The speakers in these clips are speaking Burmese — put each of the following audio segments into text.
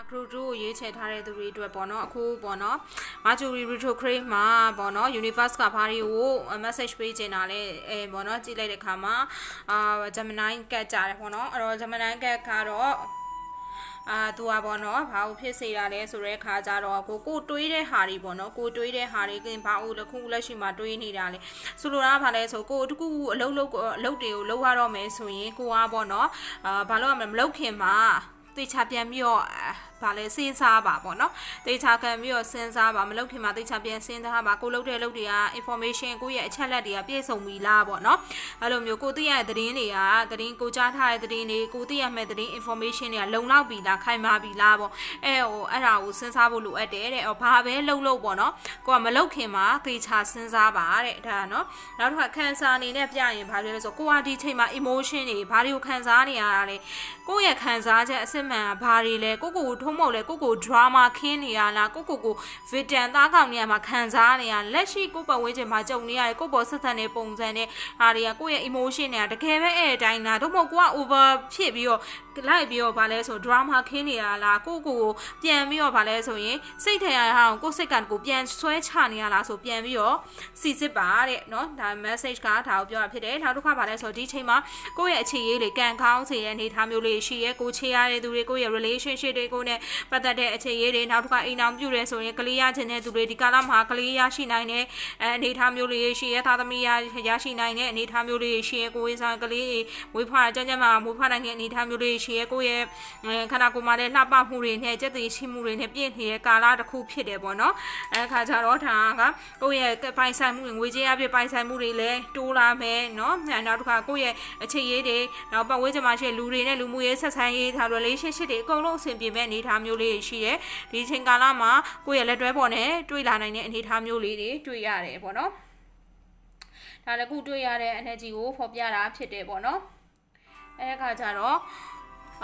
အခရူတူကိုရွေးချယ်ထားတဲ့သူတွေအတွက်ပေါ့နော်အခုပေါ့နော် Mercury retrograde မှာပေါ့နော် universe ကဘာတွေကို message ပေးချင်တာလဲအဲပေါ့နော်ကြည့်လိုက်တဲ့အခါမှာအာ Gemini ကတ်ကြတယ်ပေါ့နော်အဲ့တော့ Gemini ကတ်ကတော့အာသူကပေါ့နော်ဘာလို့ဖြစ်စေတာလဲဆိုတဲ့ခါကျတော့ကိုကိုတွေးတဲ့ဟာတွေပေါ့နော်ကိုတွေးတဲ့ဟာတွေကင်ဘာလို့လက်ခုလက်ရှိမှာတွေးနေတာလဲဆိုလိုတာကဘာလဲဆိုကိုတကူအလုပ်လုပ်အလုပ်တွေကိုလုပ်ရတော့မယ်ဆိုရင်ကိုကပေါ့နော်အာဘာလို့မလုပ်ခင်မှာ တေချာပြန်ပြီးတော့ ဗာလဲစဉ်းစားပါပေါ့နော်တေချာခံပြီးတော့စဉ်းစားပါမလုပ်ခင်မှာတေချာပြန်စဉ်းစားပါကိုလုပ်တဲ့လုပ်တွေက information ကိုရဲ့အချက်လက်တွေကပြည့်စုံပြီလားပေါ့နော်အဲ့လိုမျိုးကိုသိရတဲ့သတင်းတွေကသတင်းကိုကြားထားတဲ့သတင်းတွေကိုသိရမဲ့သတင်း information တွေကလုံလောက်ပြီလားခိုင်မာပြီလားပေါ့အဲဟိုအဲ့ဒါကိုစဉ်းစားဖို့လိုအပ်တယ်တဲ့ဘာပဲလုပ်လို့ပေါ့နော်ကိုကမလုပ်ခင်မှာတေချာစဉ်းစားပါတဲ့ဒါနော်နောက်တစ်ခါခံစားအနေနဲ့ပြရင်ဘာပြောလဲဆိုကိုကဒီချိန်မှာ emotion တွေဘာတွေကိုခံစားနေရတာလဲကိုယ့်ရဲ့ခံစားချက်အစစ်မှန်ကဘာတွေလဲကိုကိုကိုထုံမဟုတ်လဲကိုကို drama ခင်းနေရလားကိုကိုကို villain သားကောင်နေရမှာခံစားနေရလက်ရှိကိုပတ်ဝန်းကျင်မှာကြုံနေရတယ်ကိုပေါ်ဆက်ဆံတဲ့ပုံစံနဲ့ဟာတွေကကိုယ့်ရဲ့ emotion တွေကတကယ်ပဲအဲ့အတိုင်းလားတို့မဟုတ်ကိုက over ဖြစ်ပြီးတော့လိုက်ပြီးတော့ဗာလဲဆို drama ခင်းနေရလားကိုကိုကိုပြန်ပြီးတော့ဗာလဲဆိုရင်စိတ်ထရရအောင်ကိုစိတ်ကကိုပြန်ဆွဲချနေရလားဆိုပြန်ပြီးတော့စီစစ်ပါတဲ့เนาะဒါ message ကဒါကိုပြောတာဖြစ်တယ်နောက်တစ်ခါဗာလဲဆိုဒီချိန်မှာကိုယ့်ရဲ့အခြေရေးလေးကန်ကောင်းစေတဲ့အနေအထားမျိုးလေးရှိရဲကိုချေရတဲ့သူတွေကိုယ့်ရဲ့ relationship တွေကိုနဲ့ ပတ်သက်တဲ့အခြေရေးတွေနောက်တစ်ခါအိမ်အောင်ပြုရဲဆိုရင်ကလေးရခြင်းတဲ့သူတွေဒီကာလမှာကလေးရရှိနိုင်တဲ့အဲအနေအထားမျိုးလေးရှိရဲသားသမီးရရရှိနိုင်တဲ့အနေအထားမျိုးလေးရှိရဲကိုဝေးစားကလေးဝေးဖွားကြမ်းကြမ်းမှာမွေးဖွားနိုင်တဲ့အနေအထားမျိုးလေးရှိရဲကိုယ့်ရဲ့ခန္ဓာကိုယ်မှာလည်းလှပမှုတွေနဲ့စက်သိရှိမှုတွေနဲ့ပြည့်နေတဲ့ကာလတစ်ခုဖြစ်တယ်ပေါ့နော်အဲခါကျတော့ဒါကကိုယ့်ရဲ့ပိုင်ဆိုင်မှုငွေကြေးအပြည့်ပိုင်ဆိုင်မှုတွေလည်းတိုးလာမယ်နော်နောက်တစ်ခါကိုယ့်ရဲ့အခြေရေးတွေနောက်ပတ်ဝန်းကျင်မှာရှိတဲ့လူတွေနဲ့လူမှုရေးဆက်ဆံရေးဒါ relationship တွေအကုန်လုံးအဆင်ပြေမဲ့အနေအထားမျိုးလေးရှိတယ်ဒီချိန်ကာလမှာကိုယ့်ရဲ့လက်တွဲပေါ်နဲ့တွေ့လာနိုင်တဲ့အနေအထားမျိုးလေးတွေတွေ့ရတယ်ပေါ့နော်ဒါလည်းခုတွေ့ရတဲ့ energy ကိုဖော်ပြတာဖြစ်တယ်ပေါ့နော်အဲခါကျတော့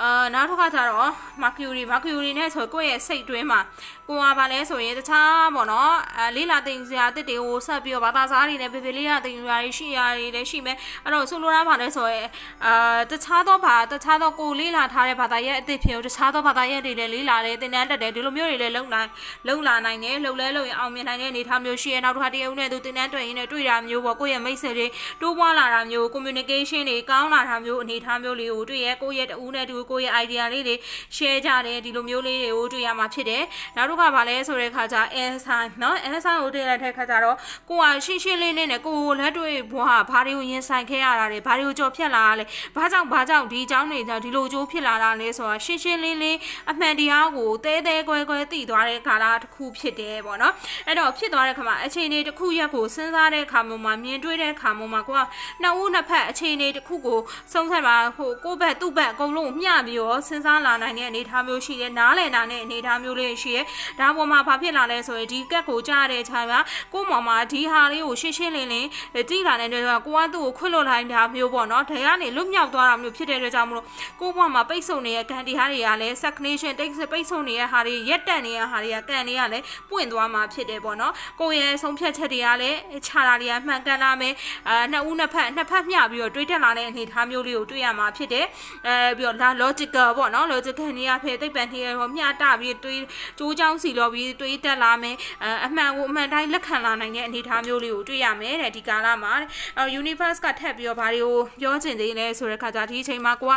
အာနောက်တစ်ခါကျတော့ Mercury Mercury နဲ့ဆိုကိုယ့်ရဲ့စိတ်တွင်းမှာကိုကဘာလဲဆိုရင်တခြားပေါ့နော်အဲလေးလာတင်စရာတစ်တွေကိုဆက်ပြီးတော့ဘာသာစားတွေနဲ့ပေပေလေးလာတင်စရာတွေရှိရာတွေလည်းရှိမယ်အဲ့တော့ဆိုလိုတာဘာလဲဆိုရင်အာတခြားသောဘာတခြားသောကိုလေးလာထားတဲ့ဘာသာရဲ့အသစ်ဖြစ်တခြားသောဘာသာရဲ့တွေလည်းလေးလာတယ်တင်တန်းတက်တယ်ဒီလိုမျိုးတွေလည်းလုံနိုင်လုံလာနိုင်တယ်လုံလဲလုံရင်အောင်မြင်နိုင်တဲ့အနေအထားမျိုးရှိရနောက်တစ်ခါတရုံနဲ့သူတင်တန်းတွေ့ရင်လည်းတွေ့တာမျိုးပေါ့ကိုယ့်ရဲ့မိတ်ဆွေတွေတိုးပွားလာတာမျိုး communication တွေကောင်းလာတာမျိုးအနေအထားမျိုးလေးကိုတွေ့ရကိုယ့်ရဲ့တူနဲ့တူကိုယ့်ရဲ့ idea လေးတွေ share ကြတယ်ဒီလိုမျိုးလေးတွေကိုတွေ့ရမှာဖြစ်တယ်နောက်တစ်ခါဗာလဲဆိုတဲ့ခါကျ air sign เนาะ air sign ကိုတွေ့လိုက်တဲ့ခါကျတော့ကိုကရှင်းရှင်းလေးလေးနဲ့ကိုကိုလက်တွေ့ဘွားဘာတွေကိုရင်ဆိုင်ခဲ့ရတာလဲဘာတွေကိုကြော်ဖြတ်လာတာလဲဘာကြောင့်ဘာကြောင့်ဒီအကြောင်းတွေကြောင့်ဒီလိုကြိုးဖြစ်လာတာလဲဆိုတာရှင်းရှင်းလေးလေးအမှန်တရားကိုတဲတဲကွဲကွဲသိသွားတဲ့ခါလာတစ်ခုဖြစ်တယ်ပေါ့နော်အဲ့တော့ဖြစ်သွားတဲ့ခါမှာအခြေအနေတစ်ခုရက်ကိုစဉ်းစားတဲ့ခါမှာမြင်တွေ့တဲ့ခါမှာကိုကနှစ်ဦးနှစ်ဖက်အခြေအနေတစ်ခုကိုစုံစမ်းပါဟိုကိုယ့်ဘက်သူ့ဘက်အကုန်လုံးမျှ ှပြီးတော့စဉ်းစားလာနိုင်တဲ့အနေအထားမျိုးရှိတယ်နားလည်နိုင်တဲ့အနေအထားမျိုးလေးရှိတယ်ဒါပေါ်မှာဘာဖြစ်လာလဲဆိုရင်ဒီကက်ကိုကြားတဲ့ခြားကကိုမောင်မှာဒီဟာလေးကိုရှင်းရှင်းလင်းလင်းကြည့်လာတဲ့အတွက်ကိုကသူ့ကိုခွင့်လွှတ်လိုက်တာမျိုးပေါ့နော်ဒါကနေလွတ်မြောက်သွားတာမျိုးဖြစ်တဲ့အတွက်ကြောင့်မလို့ကိုမောင်မှာပိတ်ဆို့နေတဲ့ကန်တီဟာတွေကလည်း stagnation တိတ်ပိတ်ဆို့နေတဲ့ဟာတွေရက်တက်နေတဲ့ဟာတွေကကန်တွေကလည်းပွင့်သွားမှာဖြစ်တယ်ပေါ့နော်ကိုရဲ့ဆုံးဖြတ်ချက်တွေကလည်းခြာတာတွေကမှန်ကန်လာမယ်အာနှစ်ဦးနှစ်ဖက်နှစ်ဖက်မျှပြီးတော့တွေးတက်လာတဲ့အနေအထားမျိုးလေးကိုတွေ့ရမှာဖြစ်တယ်အဲပြီးတော့ logical ပေါ့နော် logical နေရာဖေသိပ္ပံနေရာဟောမျှတပြီးတွေးကြိုးချောင်းစီလောပြီးတွေးတက်လာမယ်အမှန်ကိုအမှန်တိုင်းလက်ခံလာနိုင်တဲ့အနေအထားမျိုးလေးကိုတွေ့ရမယ်တဲ့ဒီကာလမှာအဲ universe ကထပ်ပြီးတော့ဘာတွေကိုပြောချင်သေးလဲဆိုတဲ့ခါကျဒီအချိန်မှာကိုက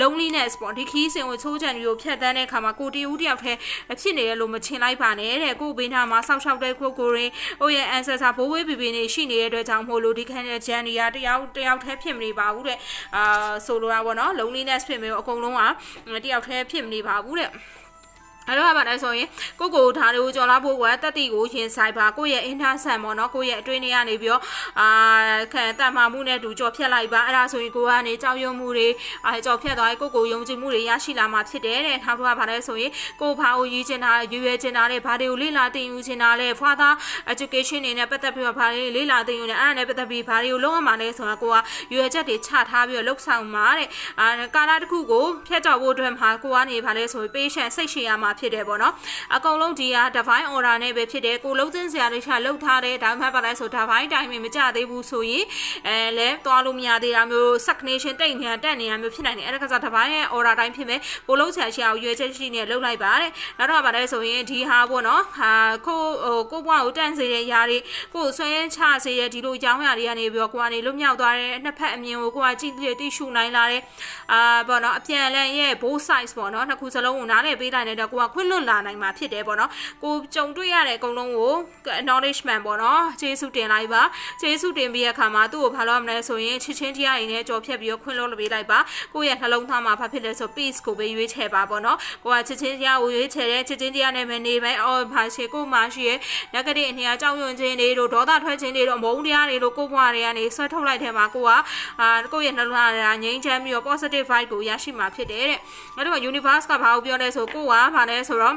loneliness ပေါ့ဒီခီးစဉ်ကိုချိုးချံတွေကိုဖြတ်တန်းတဲ့ခါမှာကိုတီဦးတယောက်တည်းဖြစ်နေရလို့မချင်လိုက်ပါနဲ့တဲ့ကိုဘေးနားမှာစောက်ရှောက်တဲ့ကိုကိုရင်းဟိုရဲ့ ancestor ဘိုးဝေးဘီဘီနေရှိနေတဲ့အတွက်ကြောင့်မို့လို့ဒီခန်းဂျန်နီယာတယောက်တယောက်တည်းဖြစ်မနေပါဘူးတဲ့အာဆိုလိုတာပေါ့နော် loneliness ဖြစ်မျိုးအကုန်လုံးကတယောက်တည်းဖြစ်မနေပါဘူးတဲ့ အဲ့တော့ဗာလဲဆိုရင်ကိုကိုဓာတ်တွေကိုကြော်လာဖို့ကတက်တီကိုရင်ဆိုင်ပါကိုရဲ့ inner sun ပေါ့နော်ကိုရဲ့အတွင်းထဲကနေပြီးတော့အာခံတတ်မှမှုနဲ့တူကြော်ဖြတ်လိုက်ပါအဲ့ဒါဆိုရင်ကိုကနေကြောက်ရွံ့မှုတွေအာကြော်ဖြတ်သွားရင်ကိုကိုယုံကြည်မှုတွေရရှိလာမှာဖြစ်တယ်တဲ့နောက်တော့ဗာလဲဆိုရင်ကိုဘာကိုရည်ချင်တာရွေရွယ်ချင်တာတဲ့ဘာတွေကိုလေ့လာသင်ယူချင်တာလဲ father education နေနဲ့ပတ်သက်ပြီးတော့ဘာတွေလေ့လာသင်ယူနေအဲ့ဒါနဲ့ပတ်သက်ပြီးဘာတွေကိုလုံးဝမှလဲဆိုတာကိုကရွယ်ချက်တွေချထားပြီးတော့လှုပ်ဆောင်မှာတဲ့အာကာလတစ်ခုကိုဖျက်ကြော်ဖို့အတွက်မှာကိုကနေဗာလဲဆိုရင် patient စိတ်ရှည်ရမှာဖြစ်တယ်ပေါ့နော်အကုန်လုံးဒီဟာ divine order နဲ့ပဲဖြစ်တယ်ကိုလုံးစင်းစရာတွေရှာလှုပ်ထားတယ်ဒါမှမဟုတ်ပါလဲဆို divine timing မကြသေးဘူးဆိုရင်အဲလဲသွားလို့မရသေးတာမျိုး stagnation တိတ်နေတာတက်နေတာမျိုးဖြစ်နိုင်တယ်အဲ့ဒါကစား divine ရဲ့ order တိုင်းဖြစ်မယ်ကိုလုံးစရာရှာကိုရွေးချက်ရှိနေလှုပ်လိုက်ပါတဲ့နောက်တော့ပါလဲဆိုရင်ဒီဟာပေါ့နော်ဟာကိုဟိုကိုဘွားကိုတန့်စေတဲ့ຢာတွေကိုဆွဲချစေတဲ့ဒီလိုကြောင်းရာတွေကနေပြီးတော့ကိုကနေလွတ်မြောက်သွားတဲ့နှစ်ဖက်အမြင်ကိုကိုကကြည့်ပြီးတိရှုနိုင်လာတဲ့အာပေါ့နော်အပြန်အလှန်ရဲ့ both sides ပေါ့နော်နှစ်ခုစလုံးကိုနားလည်ပေးနိုင်တဲ့တော့ကိုကခွင့်လွတ်လာနိုင်မှာဖြစ်တယ်ပေါ့နော်ကိုကြုံတွေ့ရတဲ့အကုန်လုံးကို acknowledgement ပေါ့နော်ကျေးဇူးတင်လိုက်ပါကျေးဇူးတင်ပြီးတဲ့အခါမှာသူ့ကိုဘာလို့ရမလဲဆိုရင်ချစ်ချင်းတရားတွေနဲ့ကြော်ဖြတ်ပြီးတော့ခွင့်လွတ်ပေးလိုက်ပါကိုယ့်ရဲ့နှလုံးသားမှာဘာဖြစ်လဲဆို peace ကိုပဲရွေးချယ်ပါပေါ့နော်ကိုကချစ်ချင်းတရားကိုရွေးချယ်တဲ့ချစ်ချင်းတရားနဲ့မနေပဲအော်ဘာရှိကိုမှရှိရဲ့ negative အနေအကြောင်းယွန်ခြင်းတွေတို့ဒေါသထွက်ခြင်းတွေတို့မုန်းတရားတွေတို့ကိုယ့်ဘဝတွေကနေဆွဲထုတ်လိုက်တဲ့မှာကိုကအာကိုယ့်ရဲ့နှလုံးသားကငြိမ်းချမ်းပြီးတော့ positive vibe ကိုရရှိမှာဖြစ်တယ်တဲ့အဲ့တော့ universe ကဘာကိုပြောလဲဆိုကိုကဘာလဲဆိုတော့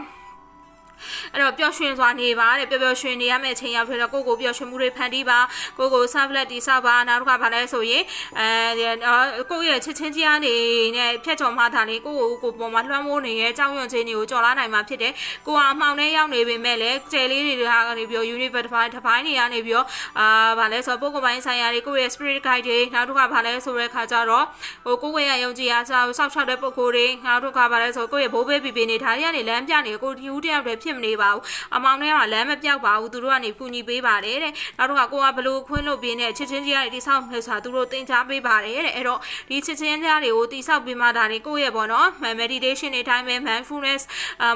အဲ့တော့ပျော်ရွှင်စွာနေပါတဲ့ပျော်ပျော်ရွှင်နေရမယ့်အချိန်ရောက်ဖြစ်တော့ကိုကိုပျော်ရွှင်မှုတွေဖန်တီးပါကိုကို self love တိဆောက်ပါနောက်တစ်ခါဗာလဲဆိုရင်အဲကိုရဲ့ချစ်ချင်းကြီးအနေနဲ့ဖြတ်ကျော်မှသာလေကိုကိုကိုပေါ်မှာလွှမ်းမိုးနေရဲ့အကြောင်းယွန်ခြင်းတွေကိုကြော်လာနိုင်မှာဖြစ်တယ်ကိုကအမှောင်ထဲရောက်နေပေမဲ့လည်းကျယ်လေးတွေဟာကနေပြီး universe တစ်ပိုင်းတစ်ပိုင်းတွေကနေပြီးတော့အာဗာလဲဆိုပုဂ္ဂိုလ်ပိုင်းဆိုင်ရာတွေကိုရဲ့ spirit guide တွေနောက်တစ်ခါဗာလဲဆိုတဲ့ခါကျတော့ဟိုကိုကိုရဲ့ယုံကြည်အားစောက်စောက်ချတဲ့ပုဂ္ဂိုလ်တွေနောက်တစ်ခါဗာလဲဆိုကိုရဲ့ဘိုးဘေးပီပီနေထားရနေလမ်းပြနေကိုဒီဦးတယောက်တည်းဖြစ်မနေပါဘူးအမောင်ထဲမှာလမ်းမပြောက်ပါဘူးသူတို့ကနေကူညီပေးပါတယ်တဲ့နောက်တော့ကိုကဘလို့ခွင်းလို့ပြင်းတဲ့ချစ်ချင်းကြီးတွေတိဆောက်မယ်ဆိုတာသူတို့တင် जा ပေးပါတယ်တဲ့အဲ့တော့ဒီချစ်ချင်းကြီးတွေကိုတိဆောက်ပေးမှဒါနေကိုယ့်ရဲ့ပေါ့နော် meditation တွေတိုင်းပဲ mindfulness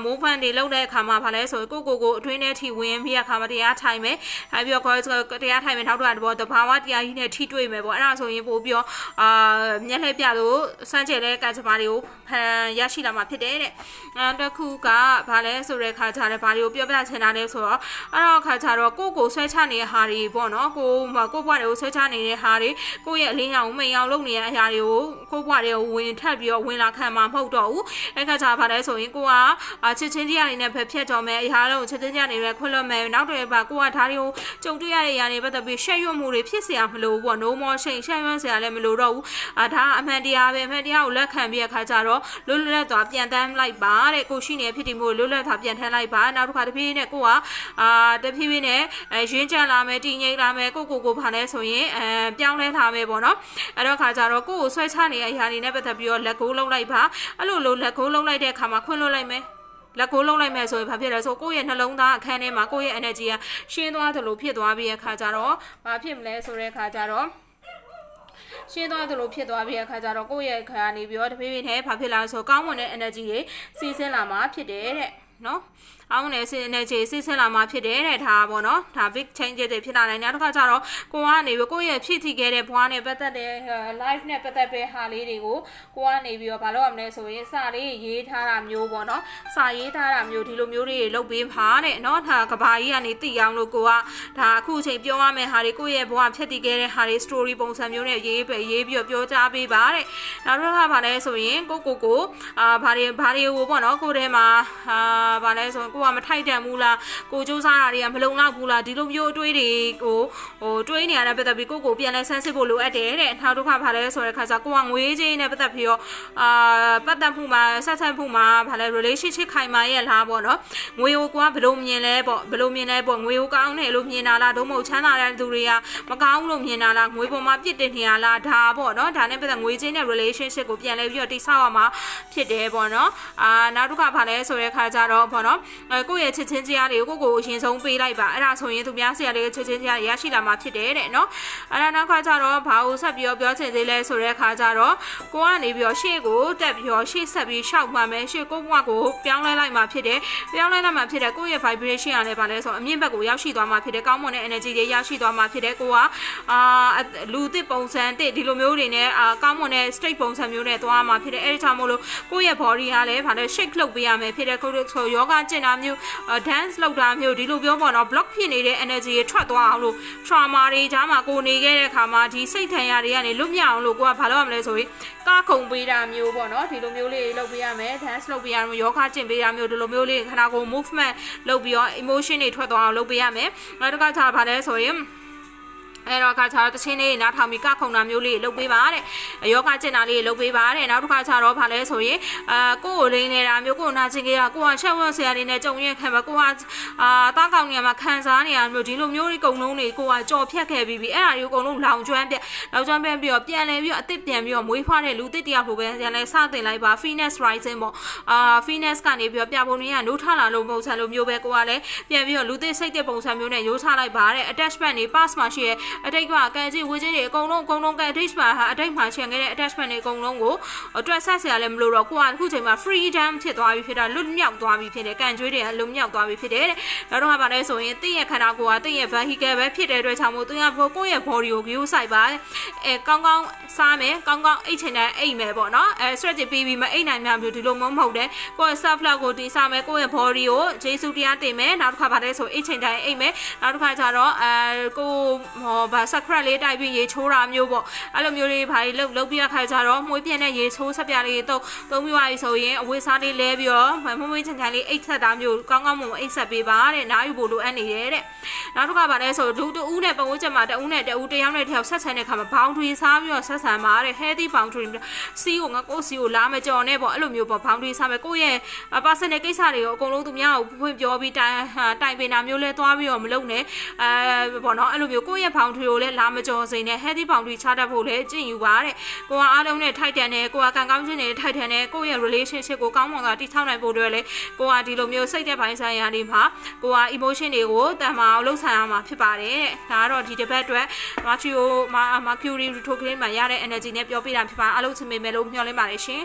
movement တွေလုပ်တဲ့အခါမှာဗာလဲဆိုကိုကိုကိုအတွင်းထဲထိဝင်ပြီးအခါမှာတရားထိုင်မယ်အဲပြီးတော့တရားထိုင်မယ်နောက်တော့ဘောတဘာဝတရားကြီးနဲ့ထိတွေ့မယ်ပေါ့အဲ့ဒါဆိုရင်ပို့ပြီးတော့အာမျက်လှည့်ပြလို့စမ်းကြဲတဲ့ကံကြမ္မာတွေကိုဖန်ရရှိလာမှာဖြစ်တယ်တဲ့အဲတစ်ခုကဗာလဲဆိုတဲ့ခါကတဲ့ဘာတွေကိုပြောပြချင်တာလဲဆိုတော့အဲ့တော့ခါကျတော့ကိုကိုဆွဲချနေတဲ့ဟာတွေပေါ့နော်ကိုကိုဘွားတွေကိုဆွဲချနေတဲ့ဟာတွေကိုရဲ့အလင်းရောင်မိန်အောင်လုပ်နေတဲ့အရာတွေကိုကိုဘွားတွေကိုဝင်ထပ်ပြီးတော့ဝင်လာခံမှာမဟုတ်တော့ဘူးအဲ့ခါကျဗာလဲဆိုရင်ကိုကချစ်ချင်းကြီးရနေနဲ့ဖက်ဖြတ်တော်မယ်အရာလုံးချစ်ချင်းကြီးရနေပဲခွင့်လွှတ်မယ်နောက်တော့ဗာကိုကဒါတွေကိုကြုံတွေ့ရတဲ့အရာတွေပတ်သက်ပြီးရှက်ရွံ့မှုတွေဖြစ်เสียမလို့ပေါ့ no more ရှိန်ရှက်ရွံ့เสียလည်းမလို့တော့ဘူးအာဒါအမှန်တရားပဲအမှန်တရားကိုလက်ခံပြီးအခါကျတော့လွတ်လွတ်လပ်သွားပြန်တန်းလိုက်ပါတဲ့ကိုရှိနေဖြစ်တည်မှုလွတ်လပ်သွားပြန်ထမ်းလိုက် ပါနောက်တစ်ခါတပြေးနဲ့ကိုကအာတဖြည်းဖြည်းနဲ့အဲရင်းချလာမယ်တည်ငြိမ်လာမယ်ကိုကိုကိုဘာလဲဆိုရင်အဲပြောင်းလဲထားမယ်ပေါ့နော်အဲ့တော့ခါကျတော့ကိုကိုဆွဲချနေတဲ့အရာတွေနဲ့ပတ်သက်ပြီးတော့လက်ကိုးလုံးလိုက်ပါအဲ့လိုလိုလက်ကိုးလုံးလိုက်တဲ့အခါမှာခွင့်လွှတ်လိုက်မယ်လက်ကိုလုံးလိုက်မယ်ဆိုရင်ဘာဖြစ်လဲဆိုကိုယ့်ရဲ့နှလုံးသားအခန်းထဲမှာကိုယ့်ရဲ့ energy ကရှင်းသွားသလိုဖြစ်သွားပြီးတဲ့ခါကျတော့ဘာဖြစ်မလဲဆိုတဲ့ခါကျတော့ရှင်းသွားသလိုဖြစ်သွားပြီးအခါကျတော့ကိုယ့်ရဲ့ခါကနေပြီးတော့တဖြည်းဖြည်းနဲ့ဘာဖြစ်လာဆိုကောင်းမွန်တဲ့ energy တွေစီးဆင်းလာမှာဖြစ်တယ်တဲ့နော် အောင်းနေစနေချေစစ်ဆင်းလာမှဖြစ်တယ်တဲ့ဒါပေါ့နော်ဒါ big change တွေဖြစ်လာတယ်နောက်တစ်ခါကျတော့ကိုကနေပြီးကိုယ့်ရဲ့ဖြစ်ထီခဲ့တဲ့ဘွားနဲ့ပတ်သက်တဲ့ live နဲ့ပတ်သက်တဲ့ဟာလေးတွေကိုကိုကနေပြီးတော့ဘာလို့ရမလဲဆိုရင်စာလေးရေးထားတာမျိုးပေါ့နော်စာရေးထားတာမျိုးဒီလိုမျိုးတွေလုပ်ပေးပါတဲ့နော်ဒါကဘာကြီးကနေသိအောင်လို့ကိုကဒါအခုအချိန်ပြောရမယ့်ဟာတွေကိုယ့်ရဲ့ဘွားဖြစ်တည်ခဲ့တဲ့ဟာတွေ story ပုံစံမျိုးနဲ့ရေးပဲရေးပြီးတော့ပြောကြားပေးပါတဲ့နောက်တစ်ခါဘာလဲဆိုရင်ကိုကိုကိုအာဘာတွေဘာတွေကိုပေါ့နော်ကိုထဲမှာအာဘာလဲဆိုရင်ကိုကမထိုက်တန်ဘူးလားကိုစူးစမ်းတာတွေကမလုံလောက်ဘူးလားဒီလိုမျိုးအတွေးတွေကိုဟိုတွေးနေရတဲ့ပတ်သက်ပြီးကိုကိုပြန်လဲဆန်းစစ်ဖို့လိုအပ်တယ်တဲ့နောက်တစ်ခါဘာလဲဆိုတဲ့ခါကျကိုကငွေချင်းနဲ့ပတ်သက်ပြီးတော့အာပတ်သက်မှုမှာဆက်ဆက်မှုမှာဘာလဲ relationship ခိုင်မာရဲ့လားပေါ့နော်ငွေကိုကဘယ်လိုမြင်လဲပေါ့ဘယ်လိုမြင်လဲပေါ့ငွေကိုကောင်းတယ်လို့မြင်တာလားဒုမဟုတ်ချမ်းသာတဲ့သူတွေကမကောင်းလို့မြင်တာလားငွေပေါ်မှာပြစ်တင်နေရလားဒါပေါ့နော်ဒါနဲ့ပတ်သက်ငွေချင်းနဲ့ relationship ကိုပြန်လဲပြီးတော့တိဆောက်ရမှာဖြစ်တယ်ပေါ့နော်အာနောက်တစ်ခါဘာလဲဆိုတဲ့ခါကျတော့ပေါ့နော်အဲကိုယ့်ရဲ့ချစ်ချင်းတရားတွေကိုကိုကိုအရင်ဆုံးပေးလိုက်ပါအဲ့ဒါဆိုရင်သူများဆရာလေးချစ်ချင်းတရားတွေရရှိလာမှာဖြစ်တယ်တဲ့နော်အဲ့ဒါနောက်ခါကျတော့ဘာလို့ဆက်ပြီးတော့ပြောချင်သေးလဲဆိုတဲ့ခါကျတော့ကိုကနေပြီးတော့ရှေ့ကိုတက်ပြီးတော့ရှေ့ဆက်ပြီးရှောက်မှမယ်ရှေ့ကိုကကိုပြောင်းလဲလိုက်မှာဖြစ်တယ်ပြောင်းလဲလိုက်မှာဖြစ်တယ်ကိုယ့်ရဲ့ vibration ကလည်းဗာလဲဆိုအမြင့်ဘက်ကိုရောက်ရှိသွားမှာဖြစ်တယ်ကောင်းမွန်တဲ့ energy တွေရရှိသွားမှာဖြစ်တယ်ကိုကအာလူသစ်ပုံစံတစ်ဒီလိုမျိုးတွေနဲ့အာကောင်းမွန်တဲ့ state ပုံစံမျိုးနဲ့သွားမှာဖြစ်တယ်အဲ့ဒီကြောင့်မို့လို့ကိုယ့်ရဲ့ body ကလည်းဗာလဲ shake လုပ်ပေးရမယ်ဖြစ်တယ်ကိုယ်ဆိုယောဂကျင့်တာမျိုး dance လုပ်တာမျိုးဒီလိုပြောပေါ့နော် block ဖြစ်နေတဲ့ energy တွေထွက်သွားအောင်လို့ trauma တွေကြားမှာကိုနေခဲ့တဲ့အခါမှာဒီစိတ်ထန်ရတွေကနေလွတ်မြောက်အောင်လို့ကိုကဘာလုပ်ရမလဲဆိုရင်ကားခုံပေးတာမျိုးပေါ့နော်ဒီလိုမျိုးလေးလုပ်ပေးရမယ် dance လုပ်ပေးရမယ်ယောဂကျင့်ပေးတာမျိုးဒီလိုမျိုးလေးခန္ဓာကိုယ် movement လုပ်ပြီးတော့ emotion တွေထွက်သွားအောင်လုပ်ပေးရမယ်နောက်တစ်ခါကျဘာလဲဆိုရင် အဲ့တော့အခါကျတော့တချင်းလေးနားထောင်ပြီးကခုံတာမျိုးလေးလုပ်ပေးပါတဲ့ယောဂကျင့်တာလေးလုပ်ပေးပါတဲ့နောက်တစ်ခါကျတော့ဗာလဲဆိုရင်အာကိုယ်ကိုလိန်နေတာမျိုးကိုယ်နာကျင်ကြတာကိုကချက်ဝတ်ဆရာတွေနဲ့ကြုံရခံမှာကိုကအာတားကောင်းနေမှာခံစားနေရမျိုးဒီလိုမျိုးတွေကုံလုံးတွေကိုကကြော်ဖြတ်ခဲ့ပြီးပြီအဲ့ဒါတွေကိုအကုန်လုံးလောင်ကျွမ်းပြလောင်ကျွမ်းပြပြီးတော့ပြန်လဲပြီးတော့အစ်စ်ပြန်ပြီးတော့မွေးဖွားတဲ့လူတစ်တယောက်ကိုပဲပြန်လဲစတင်လိုက်ပါ Phoenix Rising ပေါ့အာ Phoenix ကနေပြီးတော့ပြပုံတွေကနိုးထလာလို့ပုံစံလိုမျိုးပဲကိုကလည်းပြန်ပြီးတော့လူတစ်စိတ်တဲ့ပုံစံမျိုးနဲ့ရိုးချလိုက်ပါတဲ့ attachment တွေ pass မှာရှိရဲ့အတိတ်ကကန်ကြီးဝေးချင်းတွေအကုန်လုံးအကုန်လုံးကန် attachment ဟာအတိတ်မှာချန်ခဲ့တဲ့ attachment တွေအကုန်လုံးကိုအတွက်ဆက်ဆရာလည်းမလို့တော့ကိုကအခုချိန်မှာ freedom ဖြစ်သွားပြီဖြစ်တာလွတ်မြောက်သွားပြီဖြစ်တယ်ကန်ကျွေးတွေကလွတ်မြောက်သွားပြီဖြစ်တယ်တဲ့နောက်တော့ကပါလဲဆိုရင်တင့်ရဲ့ခန္ဓာကိုယ်ကတင့်ရဲ့ vehicle ပဲဖြစ်တဲ့အတွက်ကြောင့်မို့သူကကိုယ့်ရဲ့ body ကို view ဆိုင်ပါအဲကောင်းကောင်းစားမယ်ကောင်းကောင်းအိတ်ချင်တဲ့အိတ်မယ်ပေါ့နော်အဲ stretch ပြီးပြီးမအိတ်နိုင်မှမျိုးဒီလိုမဟုတ်တယ်ကိုယ့်ရဲ့ self love ကိုတင်စားမယ်ကိုယ့်ရဲ့ body ကိုဂျေစုတရားတင်မယ်နောက်တစ်ခါပါလဲဆိုအိတ်ချင်တဲ့အိတ်မယ်နောက်တစ်ခါကျတော့အဲကိုဟောဗာ secret လေးတိုက်ပြီးရေချိုးတာမျိုးပေါ့အဲ့လိုမျိုးလေးဘာတွေလုပ်လုပ်ပြီးရခါကျတော့မှုေးပြင်းတဲ့ရေချိုးဆက်ပြလေးတော့သုံးပြီးပါပြီဆိုရင်အဝေးစားလေးလဲပြီးတော့မမွေးချင်ချင်လေးအိတ်ဆက်တာမျိုးကောင်းကောင်းမွန်မွန်အိတ်ဆက်ပေးပါတဲ့နားယူဖို့လိုအပ်နေတယ်တဲ့နောက်တစ်ခါပါလဲဆိုလူတဦးနဲ့ပတ်ဝန်းကျင်မှာတဦးနဲ့တဦးတယောက်နဲ့တယောက်ဆက်ဆံတဲ့ခါမှာ boundary စားပြီးတော့ဆက်ဆံပါတဲ့ healthy boundary စီးကိုငါကိုစီကိုလာမကြော်နဲ့ပေါ့အဲ့လိုမျိုးပေါ့ boundary စားမယ်ကိုယ့်ရဲ့ personal ကိစ္စတွေကိုအကုန်လုံးသူများကိုဖွင့်ပြောပြီးတိုင်တိုင်ပင်တာမျိုးလဲသွားပြီးတော့မလုပ်နဲ့အဲပေါ့နော်အဲ့လိုမျိုးကိုယ့်ရဲ့ boundary ကိုလည်းလာမကြော်စိနဲ့ healthy boundary ချတတ်ဖို့လည်းကျင့်ယူပါတဲ့ကိုကအားလုံးနဲ့ထိုက်တန်တယ်ကိုကကံကောင်းခြင်းနဲ့ထိုက်တန်တယ်ကိုယ့်ရဲ့ relationship ကိုကောင်းမွန်စွာတည်ဆောက်နိုင်ဖို့အတွက်လည်းကိုကဒီလိုမျိုးစိတ်တဲ့ပိုင်းဆိုင်ရာတွေမှာကိုက emotion တွေကိုတန်မာအောင်လှုပ်ဆောင်ရမှာဖြစ်ပါတယ်တဲ့ဒါကတော့ဒီတစ်ပတ်အတွက် Mercury Mercury retrograde မှာရတဲ့ energy နဲ့ပြောပြတာဖြစ်ပါအားလုံးချင်ပေမဲ့လို့မျှော်လင့်ပါတယ်ရှင်